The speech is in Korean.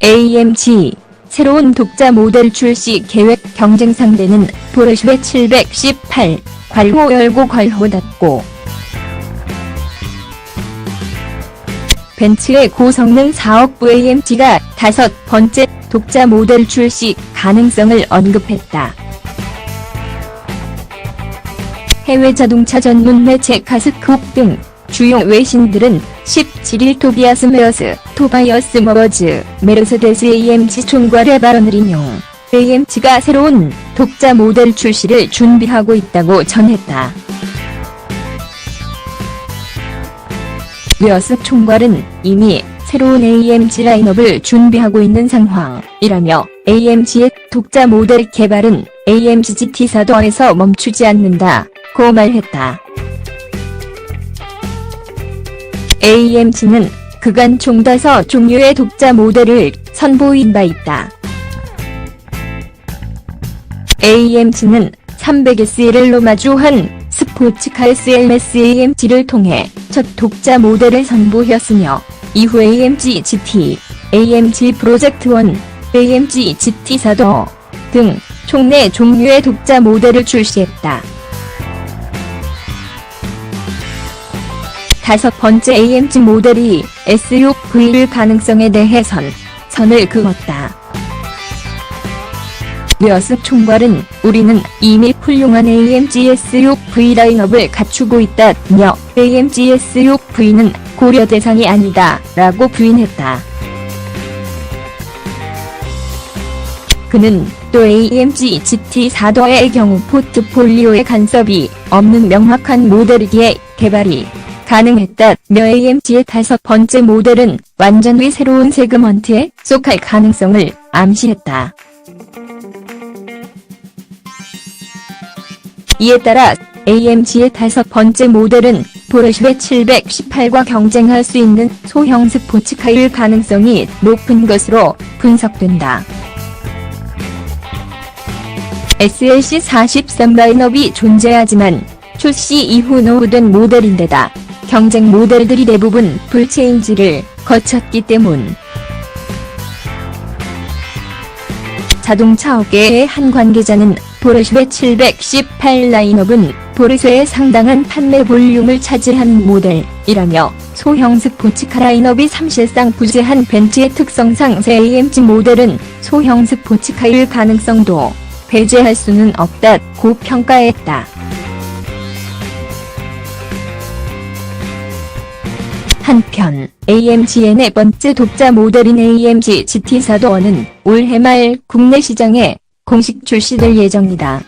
AMG 새로운 독자 모델 출시 계획 경쟁 상대는 포르쉐 718 괄호 열고 괄호 닫고 벤츠의 고성능 사업부 AMG가 다섯 번째 독자 모델 출시 가능성을 언급했다. 해외 자동차 전문 매체 카스코프 등 주요 외신들은 17일 토비아스 메어스, 토바이어스 머버즈, 메르세데스 AMG 총괄의 발언을 인용. AMG가 새로운 독자 모델 출시를 준비하고 있다고 전했다. 웨어스 총괄은 이미 새로운 AMG 라인업을 준비하고 있는 상황이라며 AMG의 독자 모델 개발은 AMG GT 사도에서 멈추지 않는다 고 말했다. AMG는 그간 총 다섯 종류의 독자 모델을 선보인 바 있다. AMG는 300SL로 마주한 스포츠카 SLS AMG를 통해 첫 독자 모델을 선보였으며 이후 AMG GT, AMG 프로젝트 1, AMG GT 사도 등총 4종류의 독자 모델을 출시했다. 다섯 번째 AMG 모델이 SUV일 가능성에 대해선 선을 그었다. 웨어스 총괄은 우리는 이미 훌륭한 AMG SUV 라인업을 갖추고 있다며 AMG SUV는 고려 대상이 아니다 라고 부인했다. 그는 또 AMG GT 4도의 경우 포트폴리오에 간섭이 없는 명확한 모델이기에 개발이 가능했다며 AMG의 다섯 번째 모델은 완전히 새로운 세그먼트에 속할 가능성을 암시했다. 이에 따라 AMG의 다섯 번째 모델은 포르쉐 718과 경쟁할 수 있는 소형 스포츠카일 가능성이 높은 것으로 분석된다. SLC 43 라인업이 존재하지만 출시 이후 노후된 모델인데다 경쟁 모델들이 대부분 풀체인지를 거쳤기 때문. 자동차 업계의 한 관계자는 포르쉐 718 라인업은 포르쉐의 상당한 판매 볼륨을 차지한 모델이라며 소형 스포츠카 라인업이 사실상 부재한 벤츠의 특성상 새 AMG 모델은 소형 스포츠카일 가능성도 배제할 수는 없다고 평가했다. 한편 AMG의 네 번째 독자 모델인 AMG GT 사도어는 올해 말 국내 시장에 공식 출시될 예정이다.